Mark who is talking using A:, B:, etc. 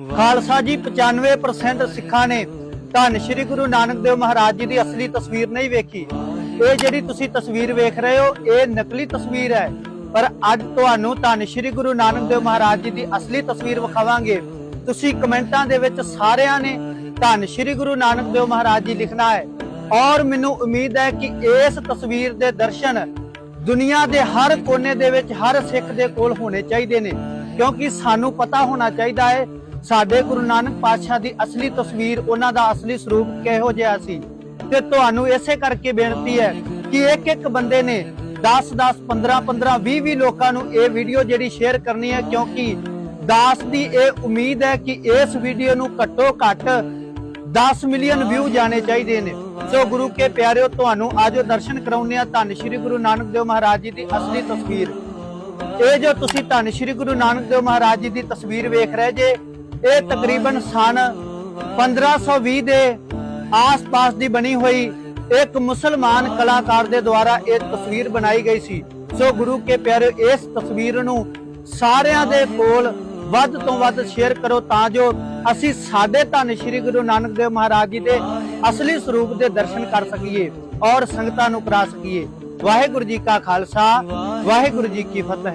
A: ਖਾਲਸਾ ਜੀ 95% ਸਿੱਖਾਂ ਨੇ ਧੰਨ ਸ਼੍ਰੀ ਗੁਰੂ ਨਾਨਕ ਦੇਵ ਮਹਾਰਾਜ ਜੀ ਦੀ ਅਸਲੀ ਤਸਵੀਰ ਨਹੀਂ ਵੇਖੀ। ਇਹ ਜਿਹੜੀ ਤੁਸੀਂ ਤਸਵੀਰ ਵੇਖ ਰਹੇ ਹੋ, ਇਹ ਨਕਲੀ ਤਸਵੀਰ ਹੈ। ਪਰ ਅੱਜ ਤੁਹਾਨੂੰ ਧੰਨ ਸ਼੍ਰੀ ਗੁਰੂ ਨਾਨਕ ਦੇਵ ਮਹਾਰਾਜ ਜੀ ਦੀ ਅਸਲੀ ਤਸਵੀਰ ਵਿਖਾਵਾਂਗੇ। ਤੁਸੀਂ ਕਮੈਂਟਾਂ ਦੇ ਵਿੱਚ ਸਾਰਿਆਂ ਨੇ ਧੰਨ ਸ਼੍ਰੀ ਗੁਰੂ ਨਾਨਕ ਦੇਵ ਮਹਾਰਾਜ ਜੀ ਲਿਖਣਾ ਹੈ। ਔਰ ਮੈਨੂੰ ਉਮੀਦ ਹੈ ਕਿ ਇਸ ਤਸਵੀਰ ਦੇ ਦਰਸ਼ਨ ਦੁਨੀਆ ਦੇ ਹਰ ਕੋਨੇ ਦੇ ਵਿੱਚ, ਹਰ ਸਿੱਖ ਦੇ ਕੋਲ ਹੋਣੇ ਚਾਹੀਦੇ ਨੇ। ਕਿਉਂਕਿ ਸਾਨੂੰ ਪਤਾ ਹੋਣਾ ਚਾਹੀਦਾ ਹੈ, ਸਾਡੇ ਗੁਰੂ ਨਾਨਕ ਪਾਤਸ਼ਾਹ ਦੀ ਅਸਲੀ ਤਸਵੀਰ ਉਹਨਾਂ ਦਾ ਅਸਲੀ ਸਰੂਪ ਕਿਹੋ ਜਿਹਾ ਸੀ। ਤੇ ਤੁਹਾਨੂੰ ਇਸੇ ਕਰਕੇ ਬੇਨਤੀ ਹੈ ਕਿ ਇੱਕ ਇੱਕ ਬੰਦੇ ਨੇ 10 10 15 15 20 20 ਲੋਕਾਂ ਨੂੰ ਇਹ ਵੀਡੀਓ ਜਿਹੜੀ ਸ਼ੇਅਰ ਕਰਨੀ ਹੈ, ਕਿਉਂਕਿ ਦਾਸ ਦੀ ਇਹ ਉਮੀਦ ਹੈ ਕਿ ਇਸ ਵੀਡੀਓ ਨੂੰ ਘੱਟੋ ਘੱਟ 10 ਮਿਲੀਅਨ ਵਿਊ ਜਾਣੇ ਚਾਹੀਦੇ ਨੇ। ਸੋ ਗੁਰੂ ਕੇ ਪਿਆਰਿਓ, ਤੁਹਾਨੂੰ ਆਜੋ ਦਰਸ਼ਨ ਕਰਾਉਣੇ ਆ ਧੰਨ ਸ਼੍ਰੀ ਗੁਰੂ ਨਾਨਕ ਦੇਵ ਮਹਾਰਾਜ ਜੀ ਦੀ ਅਸਲੀ ਤਸਵੀਰ। ਇਹ ਜੋ ਤੁਸੀਂ ਧੰਨ ਸ਼੍ਰੀ ਗੁਰੂ ਨਾਨਕ ਦੇਵ ਮਹਾਰਾਜ ਜੀ ਦੀ ਤਸਵੀਰ ਵੇਖ ਰਹੇ ਜੇ, ਇਹ ਤਕਰੀਬਨ ਸਨ 1520 ਦੇ ਆਸ-ਪਾਸ ਦੀ ਬਣੀ ਹੋਈ ਇੱਕ ਮੁਸਲਮਾਨ ਕਲਾਕਾਰ ਦੇ ਦੁਆਰਾ ਇਹ ਤਸਵੀਰ ਬਣਾਈ ਗਈ ਸੀ। ਸੋ ਗੁਰੂ ਕੇ ਪਿਆਰਿਓ, ਇਸ ਤਸਵੀਰ ਨੂੰ ਸਾਰਿਆਂ ਦੇ ਕੋਲ ਵੱਧ ਤੋਂ ਵੱਧ ਸ਼ੇਅਰ ਕਰੋ ਤਾਂ ਜੋ ਅਸੀਂ ਸਾਡੇ ਧੰਨ ਸ਼੍ਰੀ ਗੁਰੂ ਨਾਨਕ ਦੇਵ ਮਹਾਰਾਜ ਜੀ ਦੇ ਅਸਲੀ ਸਰੂਪ ਦੇ ਦਰਸ਼ਨ ਕਰ ਸਕੀਏ ਔਰ ਸੰਗਤਾਂ ਨੂੰ ਕਰਾ ਸਕੀਏ। ਵਾਹਿਗੁਰੂ ਜੀ ਕਾ ਖਾਲਸਾ ਵਾਹਿਗੁਰੂ ਜੀ ਕੀ ਫਤਿਹ।